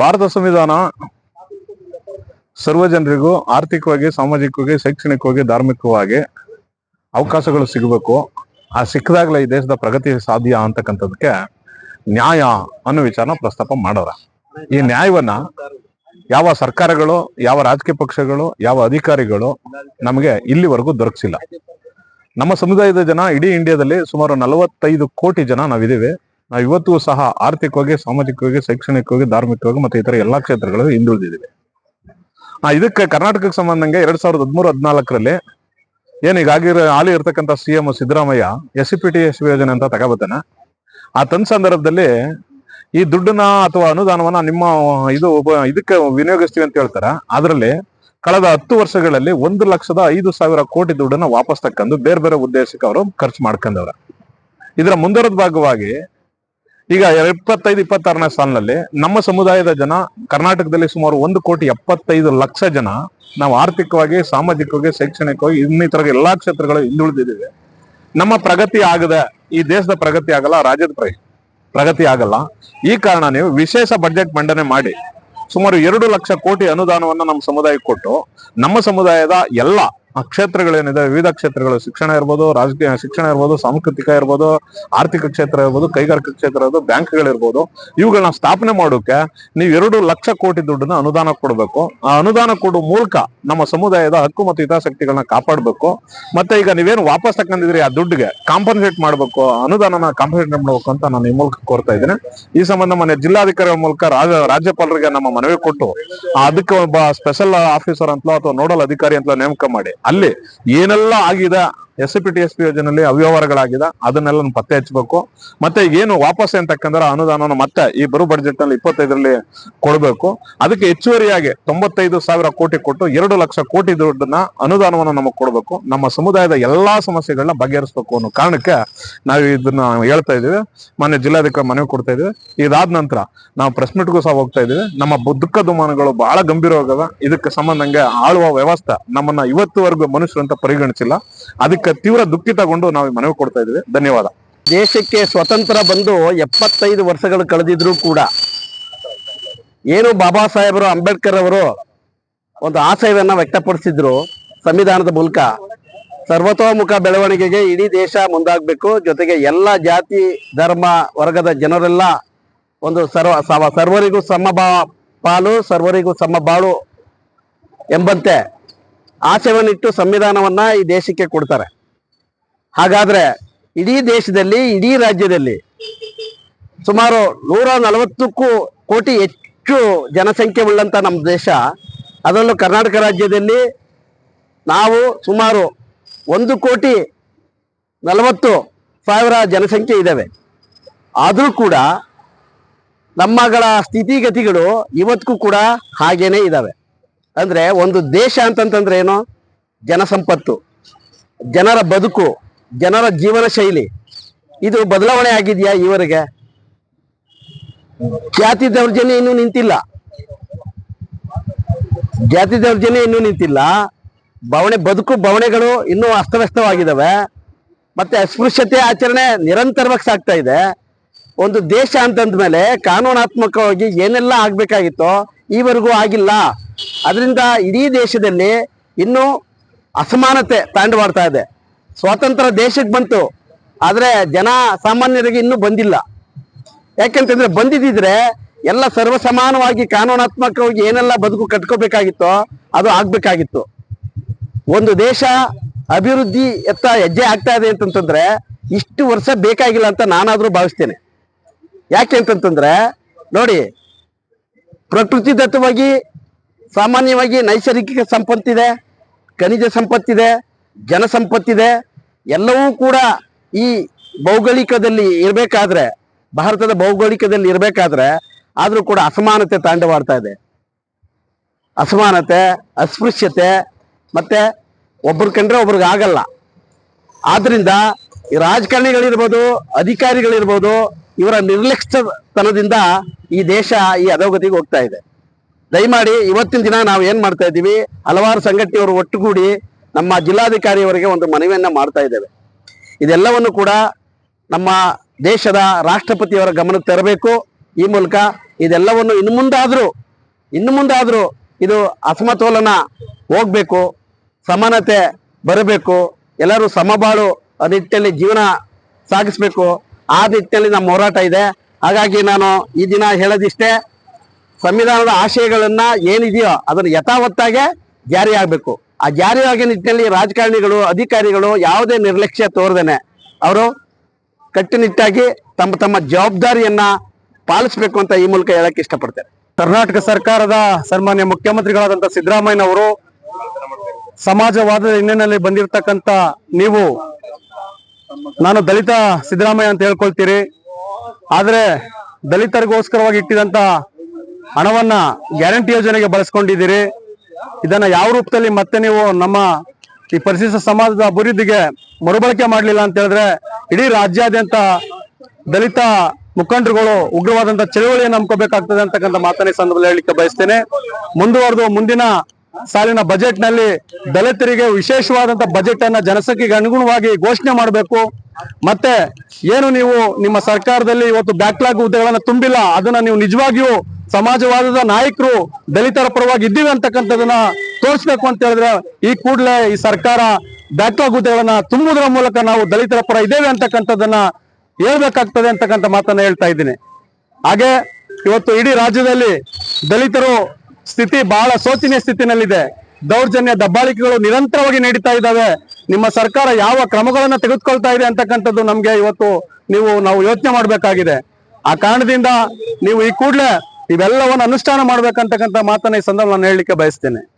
ಭಾರತ ಸಂವಿಧಾನ ಸರ್ವ ಜನರಿಗೂ ಆರ್ಥಿಕವಾಗಿ, ಸಾಮಾಜಿಕವಾಗಿ, ಶೈಕ್ಷಣಿಕವಾಗಿ, ಧಾರ್ಮಿಕವಾಗಿ ಅವಕಾಶಗಳು ಸಿಗಬೇಕು. ಆ ಸಿಕ್ಕದಾಗಲೇ ಈ ದೇಶದ ಪ್ರಗತಿ ಸಾಧ್ಯ ಅಂತಕ್ಕಂಥದಕ್ಕೆ ನ್ಯಾಯ ಅನ್ನೋ ವಿಚಾರನ ಪ್ರಸ್ತಾಪ ಮಾಡೋರ. ಈ ನ್ಯಾಯವನ್ನ ಯಾವ ಸರ್ಕಾರಗಳು, ಯಾವ ರಾಜಕೀಯ ಪಕ್ಷಗಳು, ಯಾವ ಅಧಿಕಾರಿಗಳು ನಮಗೆ ಇಲ್ಲಿವರೆಗೂ ದೊರಕಿಸಿಲ್ಲ. ನಮ್ಮ ಸಮುದಾಯದ ಜನ ಇಡೀ ಇಂಡಿಯಾದಲ್ಲಿ ಸುಮಾರು ನಲವತ್ತೈದು ಕೋಟಿ ಜನ ನಾವಿದ್ದೀವಿ. ನಾವು ಇವತ್ತು ಸಹ ಆರ್ಥಿಕವಾಗಿ, ಸಾಮಾಜಿಕವಾಗಿ, ಶೈಕ್ಷಣಿಕವಾಗಿ, ಧಾರ್ಮಿಕವಾಗಿ ಮತ್ತೆ ಇತರ ಎಲ್ಲಾ ಕ್ಷೇತ್ರಗಳಲ್ಲಿ ಹಿಂದುಳಿದಿದ್ದೀವಿ. ಆ ಇದಕ್ಕೆ ಕರ್ನಾಟಕಕ್ಕೆ ಸಂಬಂಧಂಗೆ ಎರಡ್ ಸಾವಿರದ ಹದಿಮೂರು ಹದಿನಾಲ್ಕರಲ್ಲಿ ಏನ್ ಈಗಾಗಿರೋ ಹಾಲಿ ಇರ್ತಕ್ಕಂಥ C M Siddaramaiah S P T S ಯೋಜನೆ ಅಂತ ತಗೋಬತ್ತಾನೆ ಆ ತಂದ ಸಂದರ್ಭದಲ್ಲಿ ಈ ದುಡ್ಡನ್ನ ಅಥವಾ ಅನುದಾನವನ್ನ ನಿಮ್ಮ ಇದು ಇದಕ್ಕೆ ವಿನಿಯೋಗಿಸ್ತೀವಿ ಅಂತ ಹೇಳ್ತಾರ. ಅದರಲ್ಲಿ ಕಳೆದ ಹತ್ತು ವರ್ಷಗಳಲ್ಲಿ ಒಂದು ಲಕ್ಷದ ಐದು ಸಾವಿರ ಕೋಟಿ ದುಡ್ಡನ್ನ ವಾಪಸ್ ತಕ್ಕಂದು ಬೇರೆ ಬೇರೆ ಉದ್ದೇಶಕ್ಕೆ ಅವರು ಖರ್ಚು ಮಾಡ್ಕೊಂಡವ್ರ. ಇದರ ಮುಂದರದ ಭಾಗವಾಗಿ ಈಗ ಇಪ್ಪತ್ತೈದು, ಇಪ್ಪತ್ತಾರನೇ ಸಾಲಿನಲ್ಲಿ ನಮ್ಮ ಸಮುದಾಯದ ಜನ ಕರ್ನಾಟಕದಲ್ಲಿ ಸುಮಾರು ಒಂದು ಕೋಟಿ ಎಪ್ಪತ್ತೈದು ಲಕ್ಷ ಜನ ನಾವು ಆರ್ಥಿಕವಾಗಿ, ಸಾಮಾಜಿಕವಾಗಿ, ಶೈಕ್ಷಣಿಕವಾಗಿ ಇನ್ನಿತರ ಎಲ್ಲಾ ಕ್ಷೇತ್ರಗಳು ಹಿಂದುಳಿದಿದ್ದೇವೆ. ನಮ್ಮ ಪ್ರಗತಿ ಆಗದ, ಈ ದೇಶದ ಪ್ರಗತಿ ಆಗಲ್ಲ, ರಾಜ್ಯದ ಪ್ರಗತಿ ಆಗಲ್ಲ. ಈ ಕಾರಣ ನೀವು ವಿಶೇಷ ಬಜೆಟ್ ಮಂಡನೆ ಮಾಡಿ, ಸುಮಾರು ಎರಡು ಲಕ್ಷ ಕೋಟಿ ಅನುದಾನವನ್ನು ನಮ್ಮ ಸಮುದಾಯಕ್ಕೆ ಕೊಟ್ಟು, ನಮ್ಮ ಸಮುದಾಯದ ಎಲ್ಲ ಕ್ಷೇತ್ರಗಳೇನಿದೆ, ವಿವಿಧ ಕ್ಷೇತ್ರಗಳು, ಶಿಕ್ಷಣ ಇರ್ಬೋದು, ರಾಜಕೀಯ ಶಿಕ್ಷಣ ಇರ್ಬೋದು, ಸಾಂಸ್ಕೃತಿಕ ಇರ್ಬೋದು, ಆರ್ಥಿಕ ಕ್ಷೇತ್ರ ಇರ್ಬೋದು, ಕೈಗಾರಿಕಾ ಕ್ಷೇತ್ರ ಇರ್ಬೋದು ಬ್ಯಾಂಕ್ಗಳಿರ್ಬೋದು ಇವುಗಳನ್ನ ಸ್ಥಾಪನೆ ಮಾಡೋಕೆ ನೀವು ಎರಡು ಲಕ್ಷ ಕೋಟಿ ದುಡ್ಡನ್ನ ಅನುದಾನ ಕೊಡಬೇಕು. ಆ ಅನುದಾನ ಕೊಡುವ ಮೂಲಕ ನಮ್ಮ ಸಮುದಾಯದ ಹಕ್ಕು ಮತ್ತು ಹಿತಾಸಕ್ತಿಗಳನ್ನ ಕಾಪಾಡಬೇಕು. ಮತ್ತೆ ಈಗ ನೀವೇನು ವಾಪಸ್ ತಕ್ಕಂದಿದ್ರಿ ಆ ದುಡ್ಡಿಗೆ ಕಾಂಪನ್ಸೇಟ್ ಮಾಡಬೇಕು, ಅನುದಾನನ ಕಾಂಪನ್ಸೇಟ್ ಮಾಡಬೇಕು ಅಂತ ನಾನು ಈ ಮೂಲಕ ಕೋರ್ತಾ ಇದ್ದೇನೆ. ಈ ಸಂಬಂಧ ಮನೆ ಜಿಲ್ಲಾಧಿಕಾರಿಗಳ ಮೂಲಕ ರಾಜ, ರಾಜ್ಯಪಾಲರಿಗೆ ನಮ್ಮ ಮನವಿ ಕೊಟ್ಟು, ಆ ಅದಕ್ಕೆ ಒಬ್ಬ ಸ್ಪೆಷಲ್ ಆಫೀಸರ್ ಅಂತಲೋ ಅಥವಾ ನೋಡಲ್ ಅಧಿಕಾರಿ ಅಂತಲೋ ನೇಮಕ ಮಾಡಿ ಅಲ್ಲಿ ಏನೆಲ್ಲ ಆಗಿದೆ S P T S P ಯೋಜನೆಯಲ್ಲಿ ಅವ್ಯವಹಾರಗಳಾಗಿದೆ, ಅದನ್ನೆಲ್ಲ ಪತ್ತೆ ಹಚ್ಚಬೇಕು. ಮತ್ತೆ ಏನು ವಾಪಸ್ ಅಂತಕ್ಕಂದ್ರೆ ಅನುದಾನವನ್ನು ಮತ್ತೆ ಈ ಬರು ಬಡ್ಜೆಟ್ನಲ್ಲಿ ಇಪ್ಪತ್ತೈದರಲ್ಲಿ ಕೊಡಬೇಕು. ಅದಕ್ಕೆ ಹೆಚ್ಚುವರಿಯಾಗಿ ತೊಂಬತ್ತೈದು ಸಾವಿರ ಕೋಟಿ ಕೊಟ್ಟು ಎರಡು ಲಕ್ಷ ಕೋಟಿ ದುಡ್ಡನ್ನ ಅನುದಾನವನ್ನು ನಮಗೆ ಕೊಡಬೇಕು. ನಮ್ಮ ಸಮುದಾಯದ ಎಲ್ಲಾ ಸಮಸ್ಯೆಗಳನ್ನ ಬಗೆಹರಿಸಬೇಕು ಅನ್ನೋ ಕಾರಣಕ್ಕೆ ನಾವು ಇದನ್ನ ಹೇಳ್ತಾ ಇದೀವಿ ಮಾನ್ಯ ಜಿಲ್ಲಾಧಿಕಾರಿ ಮನವಿ ಕೊಡ್ತಾ ಇದೀವಿ ಇದಾದ ನಂತರ ನಾವು ಪ್ರೆಸ್ ಮೀಟ್ಗೂ ಸಹ ಹೋಗ್ತಾ ಇದೀವಿ ನಮ್ಮ ದುಃಖ ದುಮಾನಗಳು ಬಹಳ ಗಂಭೀರವಾಗದ. ಇದಕ್ಕೆ ಸಂಬಂಧಂಗೆ ಆಳುವ ವ್ಯವಸ್ಥೆ ನಮ್ಮನ್ನ ಇವತ್ತುವರೆಗೂ ಮನುಷ್ಯರು ಅಂತ ಪರಿಗಣಿಸಿಲ್ಲ. ಅದಕ್ಕೆ ತೀವ್ರ ದುಃಖಿತಗೊಂಡು ನಾವು ಈ ಮನವಿ ಕೊಡ್ತಾ ಇದ್ದೇವೆ. ಧನ್ಯವಾದ. ದೇಶಕ್ಕೆ ಸ್ವತಂತ್ರ ಬಂದು ಎಪ್ಪತ್ತೈದು ವರ್ಷಗಳು ಕಳೆದಿದ್ರು ಕೂಡ ಏನು ಬಾಬಾ ಸಾಹೇಬರು, ಅಂಬೇಡ್ಕರ್ ಅವರು ಒಂದು ಆಶಯವನ್ನ ವ್ಯಕ್ತಪಡಿಸಿದ್ರು ಸಂವಿಧಾನದ ಮೂಲಕ. ಸರ್ವತೋಮುಖ ಬೆಳವಣಿಗೆಗೆ ಇಡೀ ದೇಶ ಮುಂದಾಗಬೇಕು. ಜೊತೆಗೆ ಎಲ್ಲ ಜಾತಿ, ಧರ್ಮ ವರ್ಗದ ಜನರೆಲ್ಲ ಒಂದು ಸರ್ವ ಸರ್ವರಿಗೂ ಸಮ ಪಾಲು, ಸರ್ವರಿಗೂ ಸಮ ಬಾಳು ಎಂಬಂತೆ ಆಶಯವನ್ನಿಟ್ಟು ಸಂವಿಧಾನವನ್ನ ಈ ದೇಶಕ್ಕೆ ಕೊಡ್ತಾರೆ. ಹಾಗಾದ್ರೆ ಇಡೀ ದೇಶದಲ್ಲಿ, ಇಡೀ ರಾಜ್ಯದಲ್ಲಿ ಸುಮಾರು ನೂರ ನಲವತ್ತಕ್ಕೂ ಕೋಟಿ ಹೆಚ್ಚು ಜನಸಂಖ್ಯೆ ಉಳ್ಳಂತ ನಮ್ಮ ದೇಶ, ಅದರಲ್ಲೂ ಕರ್ನಾಟಕ ರಾಜ್ಯದಲ್ಲಿ ನಾವು ಸುಮಾರು ಒಂದು ಕೋಟಿ ನಲವತ್ತು ಸಾವಿರ ಜನಸಂಖ್ಯೆ ಇದ್ದಾವೆ. ಆದರೂ ಕೂಡ ನಮ್ಮಗಳ ಸ್ಥಿತಿಗತಿಗಳು ಇವತ್ತಿಗೂ ಕೂಡ ಹಾಗೇನೇ ಇದ್ದಾವೆ. ಅಂದ್ರೆ ಒಂದು ದೇಶ ಅಂತಂತಂದ್ರೆ ಏನು? ಜನಸಂಪತ್ತು, ಜನರ ಬದುಕು, ಜನರ ಜೀವನ ಶೈಲಿ. ಇದು ಬದಲಾವಣೆ ಆಗಿದೆಯಾ ಇವರಿಗೆ ಜಾತಿ ದೌರ್ಜನ್ಯ ಇನ್ನೂ ನಿಂತಿಲ್ಲ. ಜಾತಿ ದೌರ್ಜನ್ಯ ಇನ್ನೂ ನಿಂತಿಲ್ಲ. ಬವಣೆ ಬದುಕು ಬವಣೆಗಳು ಇನ್ನೂ ಅಸ್ತವ್ಯಸ್ತವಾಗಿದ್ದಾವೆ ಮತ್ತೆ ಅಸ್ಪೃಶ್ಯತೆ ಆಚರಣೆ ನಿರಂತರವಾಗಿ ಸಾಗ್ತಾ ಇದೆ. ಒಂದು ದೇಶ ಅಂತಂದ ಮೇಲೆ ಕಾನೂನಾತ್ಮಕವಾಗಿ ಏನೆಲ್ಲ ಆಗ್ಬೇಕಾಗಿತ್ತೋ ಈವರೆಗೂ ಆಗಿಲ್ಲ. ಅದರಿಂದ ಇಡೀ ದೇಶದಲ್ಲಿ ಇನ್ನೂ ಅಸಮಾನತೆ ತಾಂಡವಾಡ್ತಾ ಇದೆ. ಸ್ವಾತಂತ್ರ್ಯ ದೇಶಕ್ಕೆ ಬಂತು, ಆದರೆ ಜನ ಸಾಮಾನ್ಯರಿಗೆ ಇನ್ನೂ ಬಂದಿಲ್ಲ. ಯಾಕೆಂತಂದ್ರೆ ಬಂದಿದ್ದಿದ್ರೆ ಎಲ್ಲ ಸರ್ವಸಮಾನವಾಗಿ, ಕಾನೂನಾತ್ಮಕವಾಗಿ ಏನೆಲ್ಲ ಬದುಕು ಕಟ್ಕೋಬೇಕಾಗಿತ್ತೋ ಅದು ಆಗ್ಬೇಕಾಗಿತ್ತು. ಒಂದು ದೇಶ ಅಭಿವೃದ್ಧಿ ಎತ್ತ ಹೆಜ್ಜೆ ಆಗ್ತಾ ಇದೆ ಅಂತಂತಂದ್ರೆ ಇಷ್ಟು ವರ್ಷ ಬೇಕಾಗಿಲ್ಲ ಅಂತ ನಾನಾದ್ರೂ ಭಾವಿಸ್ತೇನೆ. ಯಾಕೆ ಅಂತಂತಂದ್ರೆ ನೋಡಿ, ಪ್ರಕೃತಿ ದತ್ತವಾಗಿ ಸಾಮಾನ್ಯವಾಗಿ ನೈಸರ್ಗಿಕ ಸಂಪತ್ತಿದೆ, ಖನಿಜ ಸಂಪತ್ತಿದೆ, ಜನ ಸಂಪತ್ತಿದೆ, ಎಲ್ಲವೂ ಕೂಡ ಈ ಭೌಗೋಳಿಕದಲ್ಲಿ ಇರಬೇಕಾದ್ರೆ, ಭಾರತದ ಭೌಗೋಳಿಕದಲ್ಲಿ ಇರಬೇಕಾದ್ರೆ ಆದರೂ ಕೂಡ ಅಸಮಾನತೆ ತಾಂಡವಾಡ್ತಾ ಇದೆ. ಅಸಮಾನತೆ, ಅಸ್ಪೃಶ್ಯತೆ, ಮತ್ತೆ ಒಬ್ರು ಕಂಡ್ರೆ ಒಬ್ರಿಗೆ ಆಗಲ್ಲ. ಆದ್ದರಿಂದ ರಾಜಕಾರಣಿಗಳಿರ್ಬೋದು, ಅಧಿಕಾರಿಗಳಿರ್ಬೋದು, ಇವರ ನಿರ್ಲಕ್ಷ್ಯತನದಿಂದ ಈ ದೇಶ ಈ ಅಧೋಗತಿಗೆ ಹೋಗ್ತಾ ಇದೆ. ದಯಮಾಡಿ ಇವತ್ತಿನ ದಿನ ನಾವು ಏನ್ ಮಾಡ್ತಾ ಇದ್ದೀವಿ? ಹಲವಾರು ಸಂಘಟನೆಯವರು ಒಟ್ಟುಗೂಡಿ ನಮ್ಮ ಜಿಲ್ಲಾಧಿಕಾರಿಯವರಿಗೆ ಒಂದು ಮನವಿಯನ್ನ ಮಾಡ್ತಾ ಇದ್ದೇವೆ. ಇದೆಲ್ಲವನ್ನು ಕೂಡ ನಮ್ಮ ದೇಶದ ರಾಷ್ಟ್ರಪತಿಯವರ ಗಮನಕ್ಕೆ ತರಬೇಕು. ಈ ಮೂಲಕ ಇದೆಲ್ಲವನ್ನು ಇನ್ನು ಮುಂದಾದ್ರೂ ಇನ್ನು ಮುಂದಾದ್ರೂ ಇದು ಅಸಮತೋಲನ ಹೋಗ್ಬೇಕು, ಸಮಾನತೆ ಬರಬೇಕು, ಎಲ್ಲರೂ ಸಮಬಾಳು ಆ ನಿಟ್ಟಿನಲ್ಲಿ ಜೀವನ ಸಾಗಿಸ್ಬೇಕು. ಆ ನಿಟ್ಟಿನಲ್ಲಿ ನಮ್ಮ ಹೋರಾಟ ಇದೆ. ಹಾಗಾಗಿ ನಾನು ಈ ದಿನ ಹೇಳೋದಿಷ್ಟೇ ಸಂವಿಧಾನದ ಆಶಯಗಳನ್ನ ಏನಿದೆಯೋ ಅದನ್ನು ಯಥಾವತ್ತಾಗೆ ಜಾರಿ ಆಗ್ಬೇಕು. ಆ ಜಾರಿ ನಿಟ್ಟಿನಲ್ಲಿ ರಾಜಕಾರಣಿಗಳು, ಅಧಿಕಾರಿಗಳು ಯಾವುದೇ ನಿರ್ಲಕ್ಷ್ಯ ತೋರದೇನೆ ಅವರು ಕಟ್ಟುನಿಟ್ಟಾಗಿ ತಮ್ಮ ತಮ್ಮ ಜವಾಬ್ದಾರಿಯನ್ನ ಪಾಲಿಸಬೇಕು ಅಂತ ಈ ಮೂಲಕ ಹೇಳಕ್ ಇಷ್ಟಪಡ್ತೇನೆ. ಕರ್ನಾಟಕ ಸರ್ಕಾರದ ಸನ್ಮಾನ್ಯ ಮುಖ್ಯಮಂತ್ರಿಗಳಾದಂತ ಸಿದ್ದರಾಮಯ್ಯನವರು ಸಮಾಜವಾದದ ಹಿನ್ನೆಲೆಯಲ್ಲಿ ಬಂದಿರತಕ್ಕಂತ ನೀವು, ನಾನು ದಲಿತ ಸಿದ್ದರಾಮಯ್ಯ ಅಂತ ಹೇಳ್ಕೊಳ್ತೀರಿ. ಆದ್ರೆ ದಲಿತರಿಗೋಸ್ಕರವಾಗಿ ಇಟ್ಟಿದಂತ ಹಣವನ್ನ ಗ್ಯಾರಂಟಿ ಯೋಜನೆಗೆ ಬಳಸ್ಕೊಂಡಿದ್ದೀರಿ. ಇದನ್ನ ಯಾವ ರೂಪದಲ್ಲಿ ಮತ್ತೆ ನೀವು ನಮ್ಮ ಈ ಪರಿಶಿಷ್ಟ ಸಮಾಜದ ಅಭಿವೃದ್ಧಿಗೆ ಮರುಬಳಕೆ ಮಾಡಲಿಲ್ಲ ಅಂತ ಹೇಳಿದ್ರೆ ಇಡೀ ರಾಜ್ಯಾದ್ಯಂತ ದಲಿತ ಮುಖಂಡರುಗಳು ಉಗ್ರವಾದಂತಹ ಚಳುವಳಿಯನ್ನು ನಂಬ್ಕೋಬೇಕಾಗ್ತದೆ ಅಂತಕ್ಕಂಥ ಮಾತನ್ನ ಈ ಸಂದರ್ಭದಲ್ಲಿ ಹೇಳಲಿಕ್ಕೆ ಬಯಸ್ತೇನೆ. ಮುಂದುವರೆದು ಮುಂದಿನ ಸಾಲಿನ ಬಜೆಟ್ನಲ್ಲಿ ದಲಿತರಿಗೆ ವಿಶೇಷವಾದಂತಹ ಬಜೆಟ್ ಅನ್ನ ಜನಸಂಖ್ಯೆಗೆ ಅನುಗುಣವಾಗಿ ಘೋಷಣೆ ಮಾಡಬೇಕು. ಮತ್ತೆ ಏನು ನೀವು ನಿಮ್ಮ ಸರ್ಕಾರದಲ್ಲಿ ಇವತ್ತು ಬ್ಯಾಕ್ಲಾಗ್ ಹುದ್ದೆಗಳನ್ನ ತುಂಬಿಲ್ಲ, ಅದನ್ನ ನೀವು ನಿಜವಾಗಿಯೂ ಸಮಾಜವಾದದ ನಾಯಕರು ದಲಿತರ ಪರವಾಗಿ ಇದ್ದೀವಿ ಅಂತಕ್ಕಂಥದನ್ನ ತೋರಿಸ್ಬೇಕು ಅಂತ ಹೇಳಿದ್ರೆ ಈ ಕೂಡಲೇ ಈ ಸರ್ಕಾರ ಬ್ಯಾಕ್ಲಾಗ್ ಹುದ್ದೆಗಳನ್ನ ತುಂಬುವುದರ ಮೂಲಕ ನಾವು ದಲಿತರ ಪರ ಇದ್ದೇವೆ ಅಂತಕ್ಕಂಥದ್ದನ್ನ ಹೇಳ್ಬೇಕಾಗ್ತದೆ ಅಂತಕ್ಕಂಥ ಮಾತನ್ನ ಹೇಳ್ತಾ ಇದ್ದೀನಿ. ಹಾಗೆ ಇವತ್ತು ಇಡೀ ರಾಜ್ಯದಲ್ಲಿ ದಲಿತರು ಸ್ಥಿತಿ ಬಹಳ ಶೋಚನೀಯ ಸ್ಥಿತಿನಲ್ಲಿದೆ. ದೌರ್ಜನ್ಯ ದಬ್ಬಾಳಿಕೆಗಳು ನಿರಂತರವಾಗಿ ನಡೀತಾ ಇದ್ದಾವೆ. ನಿಮ್ಮ ಸರ್ಕಾರ ಯಾವ ಕ್ರಮಗಳನ್ನ ತೆಗೆದುಕೊಳ್ತಾ ಇದೆ ಅಂತಕ್ಕಂಥದ್ದು ನಮ್ಗೆ ಇವತ್ತು ನೀವು ನಾವು ಯೋಚನೆ ಮಾಡಬೇಕಾಗಿದೆ. ಆ ಕಾರಣದಿಂದ ನೀವು ಈ ಕೂಡಲೇ ಇವೆಲ್ಲವನ್ನು ಅನುಷ್ಠಾನ ಮಾಡ್ಬೇಕಂತಕ್ಕಂಥ ಮಾತನ್ನ ಈ ಸಂದರ್ಭ ನಾನು ಹೇಳಲಿಕ್ಕೆ ಬಯಸ್ತೇನೆ.